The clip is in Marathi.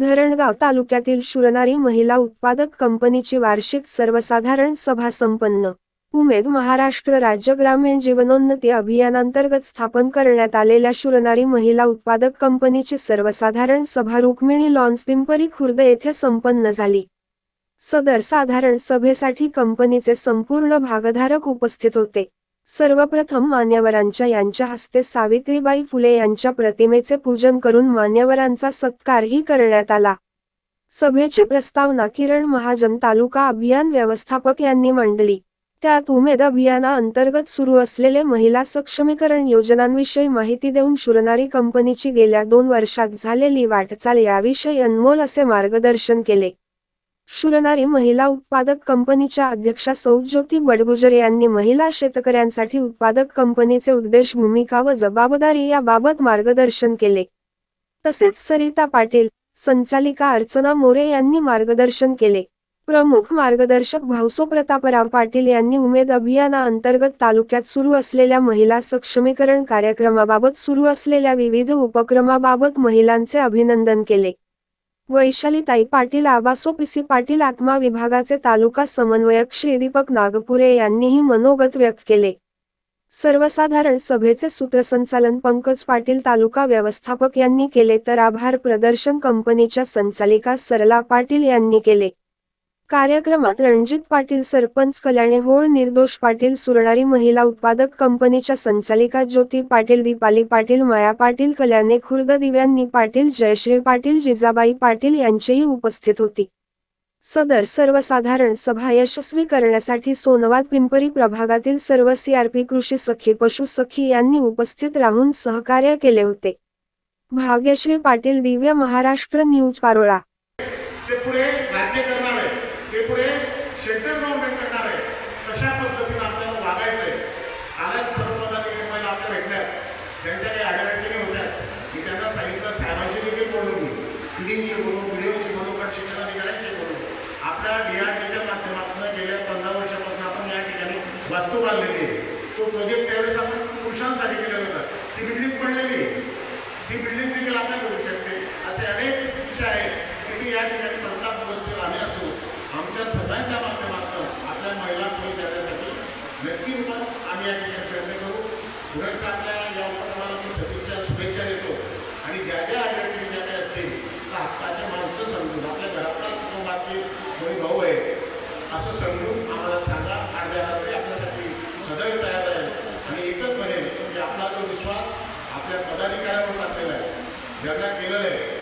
धरणगाव तालुक्यातील शुरनारी महिला उत्पादक कंपनीची वार्षिक सर्वसाधारण सभा संपन्न. उमेद महाराष्ट्र राज्य ग्रामीण जीवनोन्नती अभियानांतर्गत स्थापन करण्यात आलेल्या शुरनारी महिला उत्पादक कंपनीची सर्वसाधारण सभा रुक्मिणी लॉन्स पिंपरी खुर्द येथे संपन्न झाली. सदर साधारण सभेसाठी कंपनीचे संपूर्ण भागधारक उपस्थित होते. सर्वप्रथम मान्यवरांच्या यांच्या हस्ते सावित्रीबाई फुले यांच्या प्रतिमेचे पूजन करून मान्यवरांचा सत्कारही करण्यात आला. सभेची प्रस्तावना किरण महाजन तालुका अभियान व्यवस्थापक यांनी मांडली. त्यात उमेद अभियाना अंतर्गत सुरू असलेले महिला सक्षमीकरण योजनांविषयी माहिती देऊन शुरणारी कंपनीची गेल्या दोन वर्षात झालेली वाटचाल याविषयी अनमोल असे मार्गदर्शन केले. शुरनारी महिला उत्पादक कंपनीच्या अध्यक्षा सौज्योती बडगुजर यांनी महिला शेतकऱ्यांसाठी उत्पादक कंपनीचे उद्देश भूमिका व जबाबदारी याबाबत मार्गदर्शन केले. तसेच सरिता पाटील संचालिका अर्चना मोरे यांनी मार्गदर्शन केले. प्रमुख मार्गदर्शक भाऊसो प्रतापराव पाटील यांनी उमेद अभियाना अंतर्गत तालुक्यात सुरू असलेल्या महिला सक्षमीकरण कार्यक्रमाबाबत सुरू असलेल्या विविध उपक्रमाबाबत महिलांचे अभिनंदन केले. वैशालीताई पाटील आबासो पिसी पाटील आत्मा विभागाचे तालुका समन्वयक श्री दीपक नागपुरे यांनीही मनोगत व्यक्त केले. सर्वसाधारण सभेचे सूत्रसंचालन पंकज पाटील तालुका व्यवस्थापक यांनी केले तर आभार प्रदर्शन कंपनीच्या संचालिका सरला पाटील यांनी केले. कार्यक्रमात रणजित पाटील सरपंच कल्याणे होळ निर्दोष पाटील सुरणारी महिला उत्पादक कंपनीच्या संचालिका ज्योती पाटील दीपाली पाटील माया पाटील कल्याणे खुर्द दिव्यांनी पाटील जयश्री पाटील जिजाबाई पाटील यांचेही उपस्थित होती. सदर सर्वसाधारण सभा यशस्वी करण्यासाठी सोनवाद पिंपरी प्रभागातील सर्व सीआरपी कृषी सखी पशु सखी यांनी उपस्थित राहून सहकार्य केले होते. भाग्यश्री पाटील दिव्य महाराष्ट्र न्यूज पारोळा ते पुढे राज्य करणार आहे ते पुढे सेंट्रल गव्हर्नमेंट करणार आहे कशा पद्धतीने आपल्याला वागायचं आहे आल्यात सर्व पदाधिकारी महिला आपल्या भेटल्यात ज्यांच्या काही अडचणी होत्या मी त्यांना सांगितलं साहेबांशी देखील बोललो मी फिडिंगशी बोलू व्हिडिओशी बोलू पण शिक्षणाधिकाऱ्यांशी बोलू आपल्या डीआरडीच्या माध्यमातून गेल्या पंधरा वर्षापासून आपण या ठिकाणी वास्तू बांधलेली आहे. तो प्रोजेक्ट त्यावेळेस आपण पुरुषांसाठी केलेला होता. ती बिल्डिंग पडलेली आहे. ती बिल्डिंग देखील आपण करू शकते. असे अनेक विषय आहेत की ती या ठिकाणी प्रताप वस्तू आम्ही असू. आमच्या सगळ्यांच्या माध्यमातून आपल्या महिला पुढे जाण्यासाठी नक्की आम्ही या ठिकाणी प्रयत्न करू. पुढे आपल्या या उपक्रमाला मी सदिच्छा शुभेच्छा देतो. आणि ज्या ज्या अडचणी ज्या काही असतील त्या हक्काच्या माणसं समजून आपल्या घरातल्या कुटुंबातील कोणी भाऊ आहे असं समजून आम्हाला सांगा अर्ध्या रात्री आपल्यासाठी सदैव तयार आहे. आणि एकच म्हणेल की आपला जो विश्वास आपल्या पदाधिकाऱ्यांवर टाकलेला आहे ज्यांना केलेला आहे